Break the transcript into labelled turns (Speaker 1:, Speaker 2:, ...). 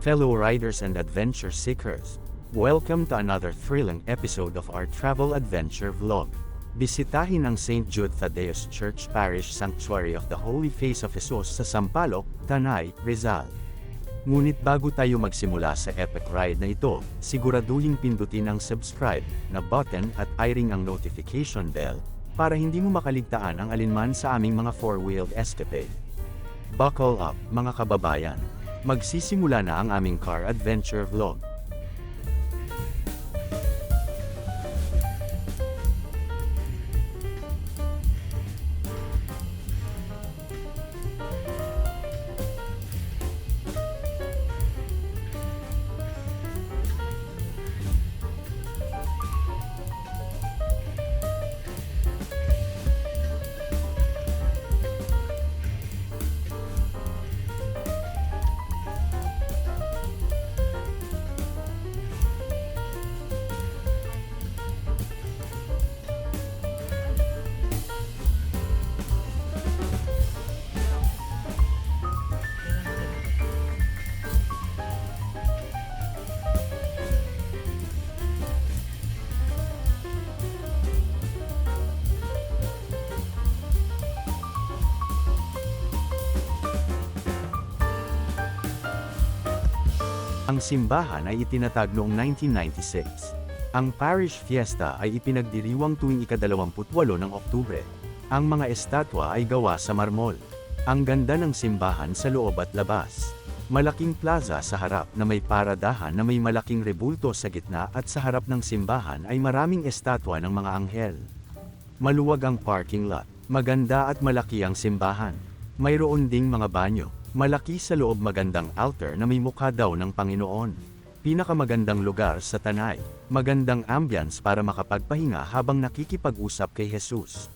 Speaker 1: Fellow riders and adventure seekers, welcome to another thrilling episode of our travel adventure vlog. Bisitahin ang St. Jude Thaddeus Church Parish Sanctuary of the Holy Face of Jesus sa Sampaloc, Tanay, Rizal. Ngunit bago tayo magsimula sa epic ride na ito, siguraduhin pindutin ang subscribe na button at i-ring ang notification bell para hindi mo makaligtaan ang alinman sa aming mga four-wheeled escapade. Buckle up, mga kababayan. Magsisimula na ang aming car adventure vlog. Ang simbahan ay itinatag noong 1996. Ang parish fiesta ay ipinagdiriwang tuwing ikadalawamputwalo ng Oktubre. Ang mga estatwa ay gawa sa marmol. Ang ganda ng simbahan sa loob at labas. Malaking plaza sa harap na may paradahan na may malaking rebulto sa gitna at sa harap ng simbahan ay maraming estatwa ng mga anghel. Maluwag ang parking lot. Maganda at malaki ang simbahan. Mayroon ding mga banyo. Malaki sa loob magandang altar na may mukha daw ng Panginoon. Pinakamagandang lugar sa Tanay. Magandang ambience para makapagpahinga habang nakikipag-usap kay Jesus.